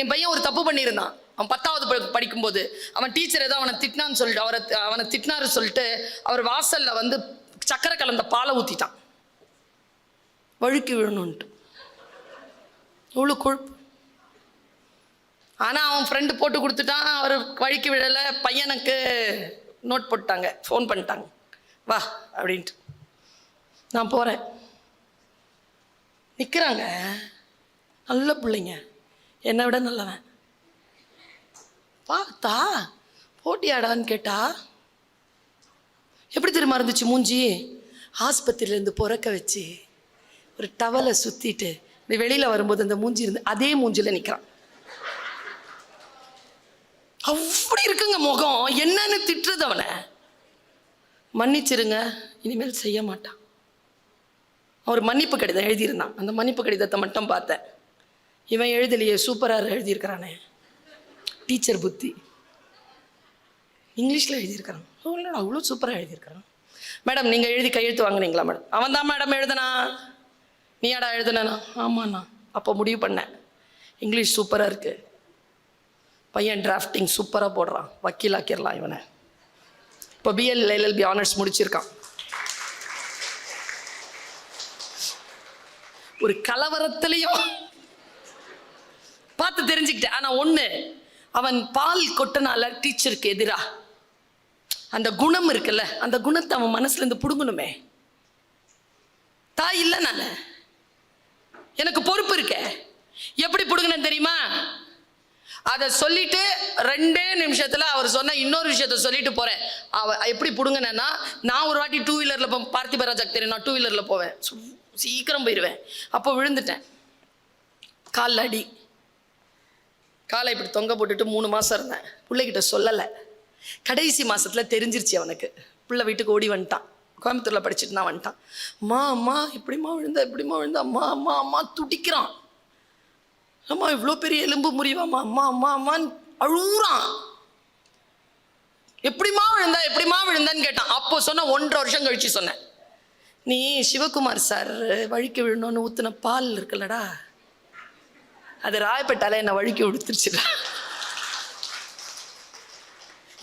என் பையன் ஒரு தப்பு பண்ணியிருந்தான். அவன் பத்தாவது படிக்கும்போது. அவன் டீச்சர் ஏதோ அவனை திட்டினான்னு சொல்லிட்டு அவரை அவனை திட்டினாரு சொல்லிட்டு அவர் வாசல்ல வந்து சக்கரை கலந்த பாலை ஊத்திட்டான். வழுக்கி விழணுன்ட்டு இவ்வளோ கொழுப்பு. ஆனால் அவன் ஃப்ரெண்டு போட்டு கொடுத்துட்டான். அவர் வழுக்கி விழலை. பையனுக்கு நோட் போட்டாங்க. ஃபோன் பண்ணிட்டாங்க. வா அப்படின்ட்டு. நான் போகிறேன் நிற்கிறாங்க நல்ல பிள்ளைங்க. என்னை விட நல்லவன். பார்த்தா? போட்டியாடான்னு கேட்டா? எப்படி தெரியுமா இருந்துச்சு மூஞ்சி? ஆஸ்பத்திரியிலேருந்து பிறக்க வச்சு ஒரு டவலை சுற்றிட்டு இந்த வெளியில் வரும்போது அந்த மூஞ்சி இருந்து அதே மூஞ்சியில் நிற்கிறான் அப்படி இருக்குங்க முகம். என்னன்னு திட்டுறது அவனை. மன்னிச்சிருங்க இனிமேல் செய்ய மாட்டான். அவர் மன்னிப்பு கடிதம் எழுதியிருந்தான். அந்த மன்னிப்பு கடிதத்தை மட்டும் பார்த்தேன். இவன் எழுதலையே சூப்பராக எழுதியிருக்கிறானே. டீச்சர் புத்தி. இங்கிலீஷில் எழுதியிருக்கிறான். ஓ அவ்வளோ சூப்பராக எழுதியிருக்கிறான். மேடம் நீங்கள் எழுதி கையெழுத்து வாங்குனீங்களா மேடம் அவன் தான் மேடம் எழுதுனா? நீயாடா எழுதுனா ஆமாண்ணா அப்போ முடிவு பண்ணேன். இங்கிலீஷ் சூப்பராக இருக்குது பையன் டிராஃப்டிங் சூப்பராக போடுறான். வக்கீல் ஆக்கிடலாம் இவனை. இப்போ பிஎல் எல்எல்பி ஆனர்ஸ் முடிச்சிருக்கான். ஒரு கலவரத்துலேயும் பார்த்து தெரிஞ்சுக்கிட்டேன். ஆனால் ஒன்று அவன் பால் கொட்டனால டீச்சருக்கு எதிராக அந்த குணம் இருக்குல்ல அந்த குணத்தை அவன் மனசுலேருந்து பிடுங்கணுமே. தாய் இல்லை நான். எனக்கு பொறுப்பு இருக்க. எப்படி புடுங்கினேன் தெரியுமா? அதை சொல்லிட்டு ரெண்டே நிமிஷத்தில் அவர் சொன்ன இன்னொரு விஷயத்த சொல்லிட்டு போகிறேன் அவ எப்படி பிடுங்கினேன்னா நான் ஒரு வாட்டி டூ வீலரில் போ பார்த்திப ராஜாக்கு தெரியும் நான் டூ வீலரில் போவேன். சீக்கிரம் போயிடுவேன் அப்போ விழுந்துட்டேன். காலில் அடி. காலை இப்படி தொங்க போட்டுட்டு மூணு மாதம் இருந்தேன். பிள்ளைகிட்ட சொல்லலை. கடைசி மாதத்தில் தெரிஞ்சிருச்சு அவனுக்கு. பிள்ளை வீட்டுக்கு ஓடி வந்துட்டான். கோயம்புத்தூரில் படிச்சுட்டு நான் வந்துட்டான். அம்மா அம்மா இப்படிம்மா விழுந்தா எப்படிமா விழுந்தா. அம்மா அம்மா அம்மா துடிக்கிறான். அம்மா இவ்வளோ பெரிய எலும்பு முறிவாம்மா. அம்மா அம்மா அம்மான்னு அழுகுறான். எப்படிம்மா விழுந்தா எப்படிம்மா விழுந்தான்னு கேட்டான். அப்போ சொன்ன ஒன்றரை வருஷம் கழிச்சு சொன்னேன். நீ சிவகுமார் சார் வழுக்கி விழணும்னு ஊற்றின பால் இருக்குல்லடா. அது ராயப்பட்டால என்னை வழுக்கி விடுத்துருச்சுடா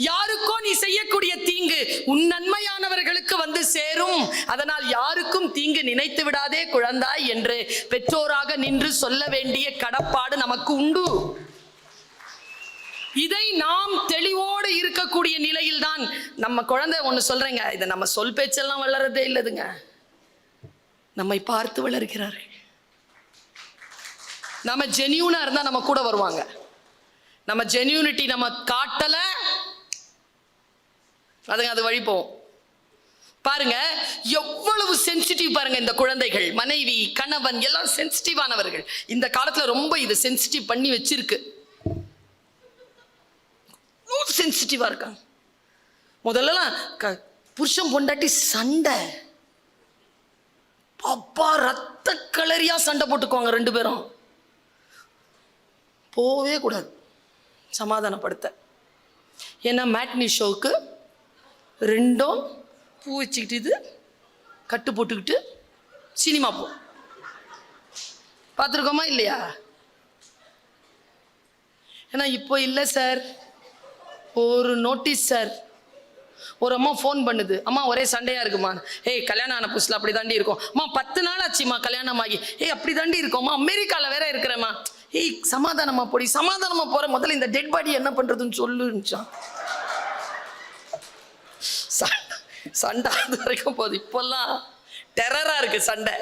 யாருக்கோ நீ செய்யக்கூடிய தீங்கு உன் நன்மையானவர்களுக்கு வந்து சேரும். அதனால் யாருக்கும் தீங்கு நினைத்து விடாதே குழந்தாய் என்று பெற்றோராக நின்று சொல்ல வேண்டிய கடப்பாடு நமக்கு உண்டு. இதை நாம் தெளிவோடு இருக்கக்கூடிய நிலையில்தான் நம்ம குழந்தை ஒன்று சொல்றேங்க. இதை நம்ம சொல் பேச்செல்லாம் வளரதே இல்லதுங்க. நம்மை பார்த்து வளர்கிறார்கள். நம்ம ஜென்யூனாக இருந்தால் நம்ம கூட வருவாங்க. நம்ம ஜென்யூனிட்டி நம்ம காட்டலை அதுங்க அது வழி போகும். பாருங்க எவ்வளவு சென்சிட்டிவ் பாருங்க இந்த குழந்தைகள் மனைவி கணவன் எல்லாம் சென்சிட்டிவானவர்கள் இந்த காலத்துல ரொம்ப இது சென்சிட்டிவ் பண்ணி வச்சிருக்கு. சென்சிட்டிவா இருக்காங்க. முதல்லலாம் க புருஷன் பொண்டாட்டி சண்டை. அப்பா ரத்த கலரியா சண்டை போட்டுக்குவாங்க ரெண்டு பேரும். போவே கூடாது. சமாதானப்படுத்த. ஏன்னா மேட்னி ஷோவுக்கு ரெண்டும் பூ வச்சுக்கிட்டு இது கட்டு போட்டுக்கிட்டு சினிமா போ. பார்த்துருக்கோமா இல்லையா? ஏன்னா இப்போ இல்லை சார். ஒரு நோட்டீஸ் சார். ஒரு அம்மா ஃபோன் பண்ணுது. அம்மா ஒரே சண்டையாக இருக்குமா? ஏய் கல்யாணம் ஆன புதுசில் அப்படி தாண்டி இருக்கும். அம்மா பத்து நாள் ஆச்சுமா கல்யாணம் ஆகி ஏய் அப்படி தாண்டி இருக்கோம்மா அமெரிக்காவில் வேற இருக்கிறேம்மா. ஏய் சமாதானமா போடி சமாதானமா போற. முதல்ல இந்த டெட் பாடி என்ன பண்றதுன்னு சொல்லுச்சான் சண்டை சண்டை அது வரைக்கும் போகுது இப்போல்லாம் டெரரா இருக்கு சண்டை.